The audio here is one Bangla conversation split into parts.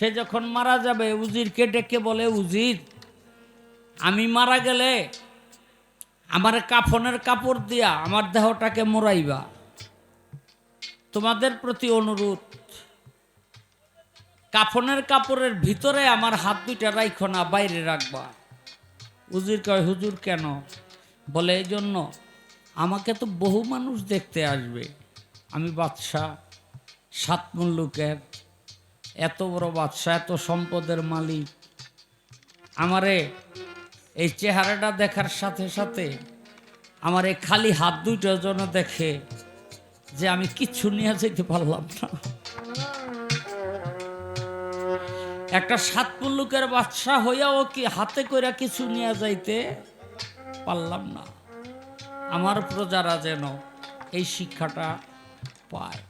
সে যখন মারা যাবে উজিরকে ডেকে বলে, উজির, আমি মারা গেলে আমার কাফনের কাপড় দিয়া আমার দেহটাকে মোড়াইবা। তোমাদের প্রতি অনুরোধ, কাফনের কাপড়ের ভিতরে আমার হাত দুইটা রাইখো না, বাইরে রাখবা। উজির কয়, হুজুর, কেন? বলে এই জন্য আমাকে তো বহু মানুষ দেখতে আসবে। আমি বাদশাহ সাত মুল্লুকের এত বড় বাদশাহ, এত সম্পদের মালিক। আমারে এই চেহারাটা দেখার সাথে সাথে আমার এই খালি হাত দুইটা যেন দেখে যে আমি কিচ্ছু নিয়ে যেতে পারলাম না। একটা সাত মুল্লুকের বাদশাহ হইয়াও কি হাতে কইরা কিছু নিয়ে যাইতে পারলাম না। আমার প্রজারা যেন এই শিক্ষাটা পায়।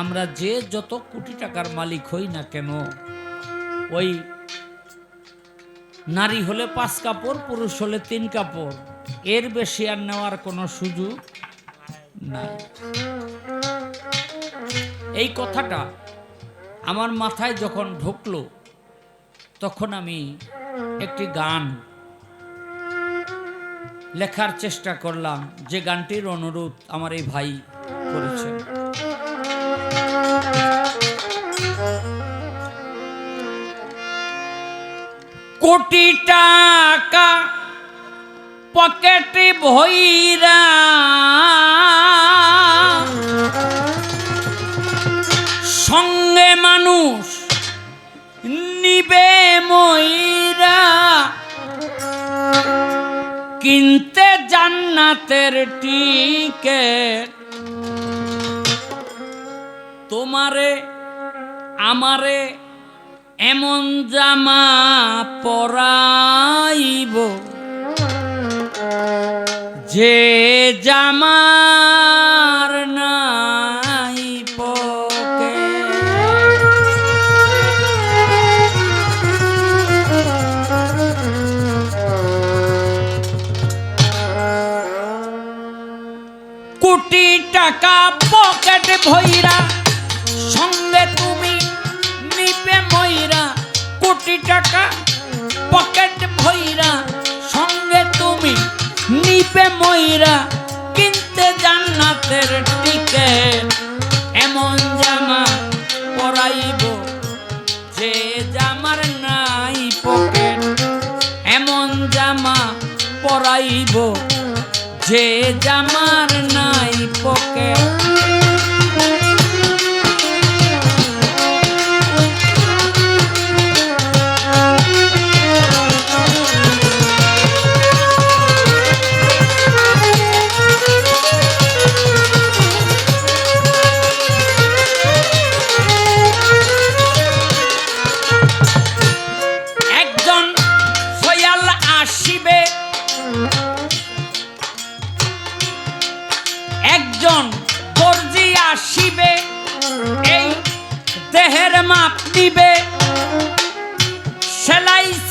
আমরা যে যত কোটি টাকার মালিক হই না কেন, ওই নারী হলে পাঁচ কাপড়, পুরুষ হলে তিন কাপড়, এর বেশি আর নেওয়ার কোনো সুযোগ নাই। এই কথাটা আমার মাথায় যখন ঢুকলো, তখন আমি একটি গান লেখার চেষ্টা করলাম, যে গানটির অনুরোধ আমার এই ভাই করেছেন। কোটি টাকা পকেটে ভৈরা সঙ্গে মানুষ নিবে ময়রা কিনতে জান্নাতের টিকেট। তোমারে আমারে এমন জামা পরাইব। যে জামার নাই পকেট। কোটি টাকা পকেট ভইরা সঙ্গে তুমি নিপে ময়রা কোটি টাকা পকেট ভইরা সঙ্গে তুমি নিপে ময়রা, কিনতে জান্নাতের টিকেট এমন জামা পরাইব যে জামার নাই পকেট এমন জামা পরাইব যে জামার নাই পকেট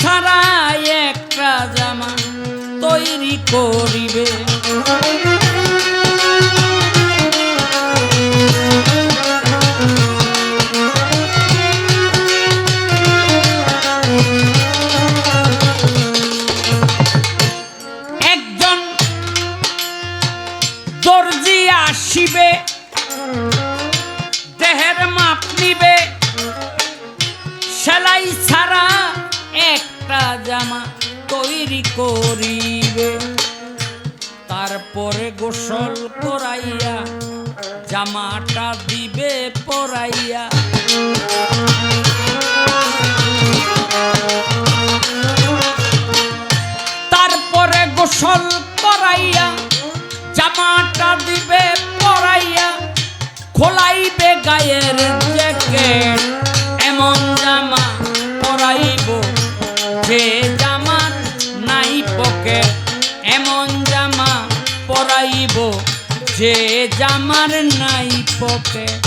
ছাড়া একটা জামা তৈরি করিবে। একজন দর্জি আসিবে জামা তৈরি করিবে। তারপরে গোসল করাইয়া জামাটা দিবে পরাইয়া। তারপরে গোসল করাইয়া জামাটা দিবে জামার নাই পকেট।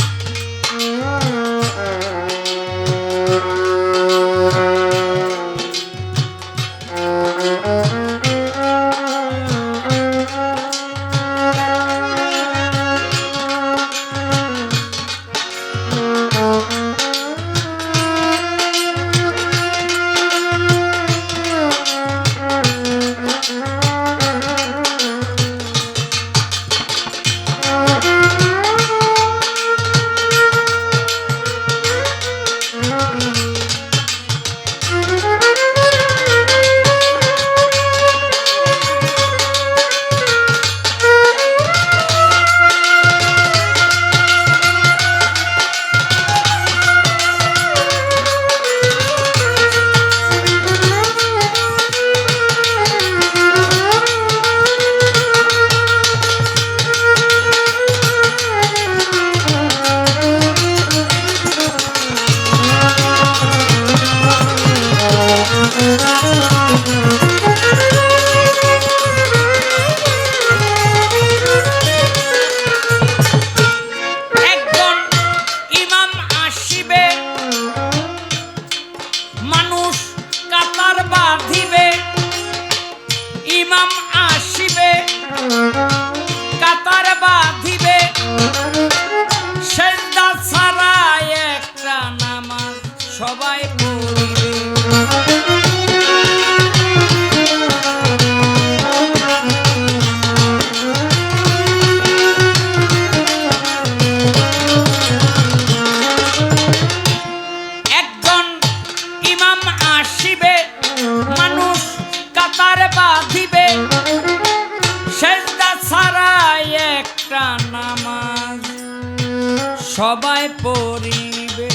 সবাই পড়িবে।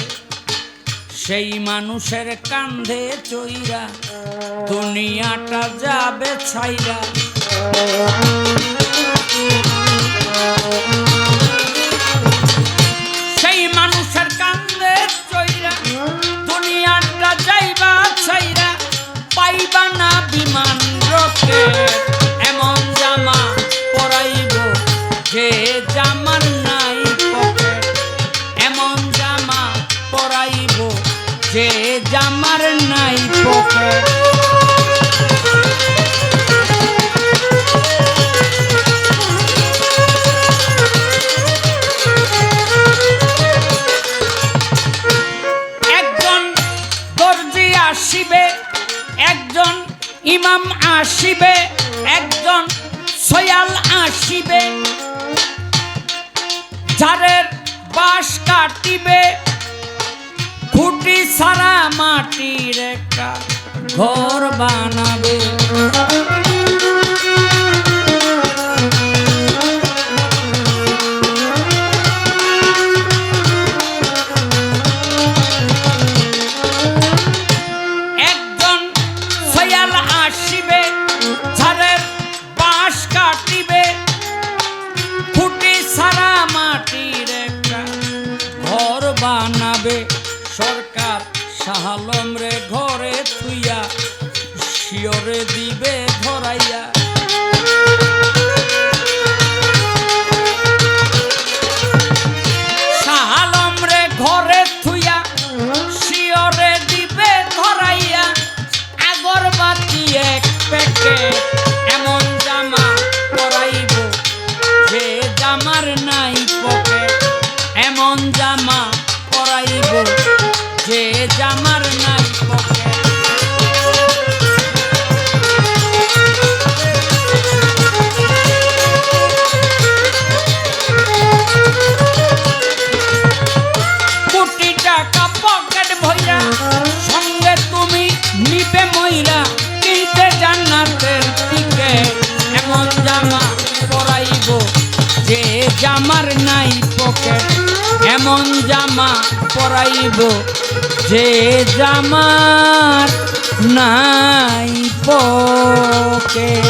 সেই মানুষের কান্ধে চইরা দুনিয়াটা যাবে ছাইরা। সেই মানুষের কান্দে চইরা দুনিয়াটা যাইবা ছাইরা, পাইবা না বিমান রকে আসিবে একজন সয়াল আসিবে। ঝাড়ের বাঁশ কাটিবে খুঁটি সারা মাটির একটা ঘর বানাবে। ঘরে থুইয়া শিওরে দিবে ধরাইয়া। জামার নাই পকেট এমন জামা পরাইব যে জামার নাই পকেট